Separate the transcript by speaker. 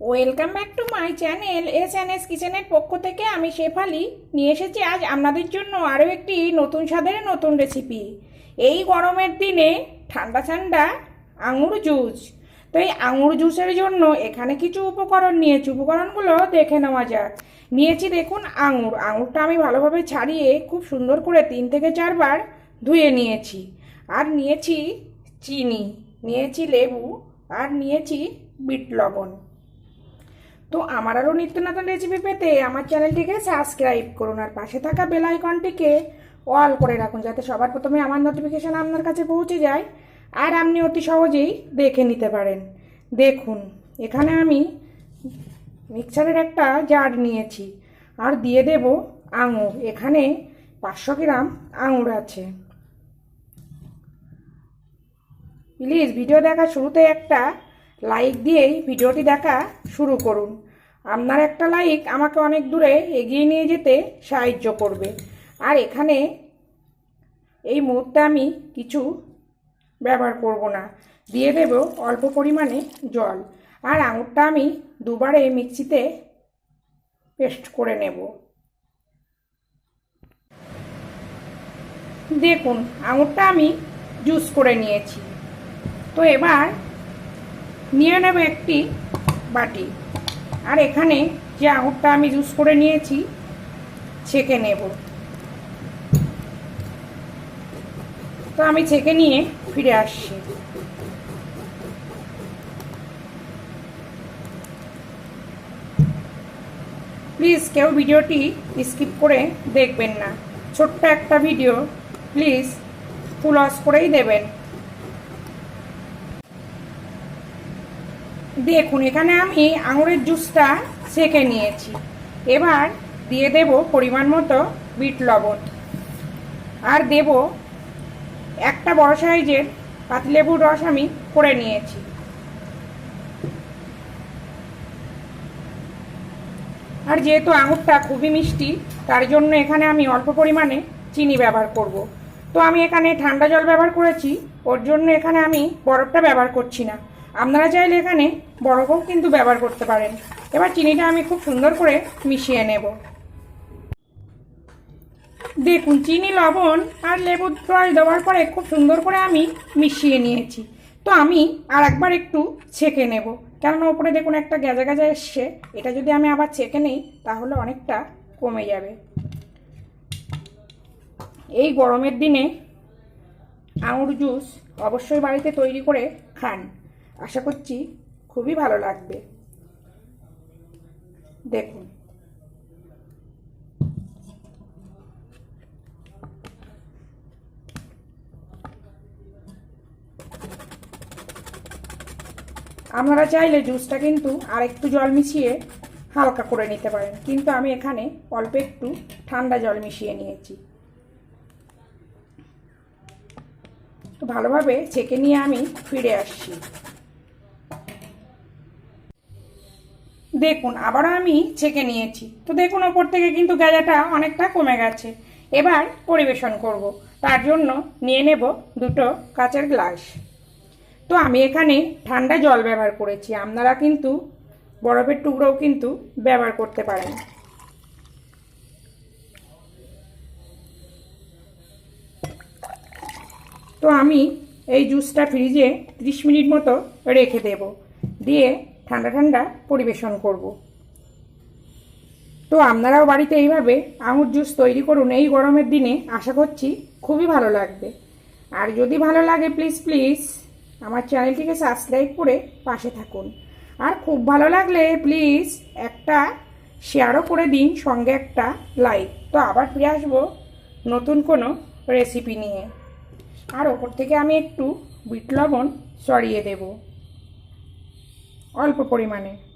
Speaker 1: Welcome back to my channel S N S কিচেনের পক্ষ থেকে আমি শেফালি। নিয়ে এসেছি আজ আপনাদের জন্য আরও একটি নতুন স্বাদের নতুন রেসিপি এই গরমের দিনে ঠান্ডা ঠান্ডা আঙুর জুস তো এই আঙুর জুসের জন্য এখানে কিছু উপকরণ নিয়েছি। উপকরণগুলো দেখে নেওয়া যাক। নিয়েছি দেখুন আঙুর। আঙুরটা আমি ভালোভাবে ছাড়িয়ে খুব সুন্দর করে তিন থেকে চারবার ধুয়ে নিয়েছি। আর নিয়েছি চিনি, নিয়েছি লেবু, আর নিয়েছি বিট লবণ। তো আমার আরও নিত্য নতুন রেসিপি পেতে আমার চ্যানেলটিকে সাবস্ক্রাইব করুন আর পাশে থাকা বেল আইকনটিকে অল করে রাখুন যাতে সবার প্রথমে আমার নোটিফিকেশান আপনার কাছে পৌঁছে যায় আর আপনি অতি সহজেই দেখে নিতে পারেন। দেখুন, এখানে আমি মিক্সারের একটা জার নিয়েছি আর দিয়ে দেব আঙুর। এখানে পাঁচশো গ্রাম আঙুর আছে। প্লিজ ভিডিও দেখার শুরুতে একটা লাইক দিয়েই ভিডিওটি দেখা শুরু করুন। আপনার একটা লাইক আমাকে অনেক দূরে এগিয়ে নিয়ে যেতে সাহায্য করবে। আর এখানে এই মুহূর্তে আমি কিছু ব্যবহার করব না। দিয়ে দেব অল্প পরিমাণে জল। আর আঙুরটা আমি দুবারে মিক্সিতে পেস্ট করে নেব। দেখুন, আঙুরটা আমি জুস করে নিয়েছি। তো এবার নিয়ে নেব একটি বাটি। আর এখানে যে আঙুরটা আমি জুস করে নিয়েছি, ছেঁকে নেব। তো আমি ছেঁকে নিয়ে ফিরে আসছি। প্লিজ কেউ ভিডিওটি স্কিপ করে দেখবেন না। ছোট্ট একটা ভিডিও প্লিজ ফুল অস করেই দেবেন। দেখুন, এখানে আমি আঙুরের জুসটা সেঁকে নিয়েছি। এবার দিয়ে দেব পরিমাণ মতো বিট লবণ। আর দেব একটা বড় সাইজের পাতিলেবুর রস আমি করে নিয়েছি। আর যেহেতু আঙুরটা খুবই মিষ্টি, তার জন্য এখানে আমি অল্প পরিমাণে চিনি ব্যবহার করব। তো আমি এখানে ঠান্ডা জল ব্যবহার করেছি, ওর জন্য এখানে আমি বরফটা ব্যবহার করছি না। আপনারা চাইলে এখানে বরফও কিন্তু ব্যবহার করতে পারেন। এবার চিনিটা আমি খুব সুন্দর করে মিশিয়ে নেব। দেখুন, চিনি, লবণ আর লেবুর রস দেওয়ার পরে খুব সুন্দর করে আমি মিশিয়ে নিয়েছি। তো আমি আর একবার একটু ছেঁকে নেব। কেননা ওপরে দেখুন একটা গেজা গেজা এসছে। এটা যদি আমি আবার ছেঁকে নেই, তাহলে অনেকটা কমে যাবে। এই গরমের দিনে আঙুর জুস অবশ্যই বাড়িতে তৈরি করে খান। আশা করছি খুবই ভালো লাগবে। দেখুন। আপনারা চাইলে জুসটা কিন্তু আর একটু জল মিশিয়ে হালকা করে নিতে পারেন। কিন্তু আমি এখানে অল্প একটু ঠান্ডা জল মিশিয়ে নিয়েছি। ভালোভাবে ছেঁকে নিয়ে আমি ফিরে আসছি। দেখুন, আবারও আমি ছেঁকে নিয়েছি। তো দেখুন, ওপর থেকে কিন্তু গাজাটা অনেকটা কমে গেছে। এবার পরিবেশন করব। তার জন্য নিয়ে নেব দুটো কাচের গ্লাস। তো আমি এখানে ঠান্ডা জল ব্যবহার করেছি। আপনারা কিন্তু বরফের টুকরোও কিন্তু ব্যবহার করতে পারেন। তো আমি এই জুসটা ফ্রিজে ত্রিশ মিনিট মতো রেখে দেব। দিয়ে ঠান্ডা ঠান্ডা পরিবেশন করব। তো আপনারাও বাড়িতে এইভাবে আঙুর জুস তৈরি করুন। এই গরমের দিনে আশা করছি খুবই ভালো লাগবে। আর যদি ভালো লাগে প্লিজ প্লিজ আমার চ্যানেলটিকে সাবস্ক্রাইব করে পাশে থাকুন। আর খুব ভালো লাগলে প্লিজ একটা শেয়ারও করে দিন, সঙ্গে একটা লাইক তো আবার ফিরে আসব নতুন কোনো রেসিপি নিয়ে। আর ওপর থেকে আমি একটু বিট লবণ সরিয়ে দেব। অল্প পরিমাণে।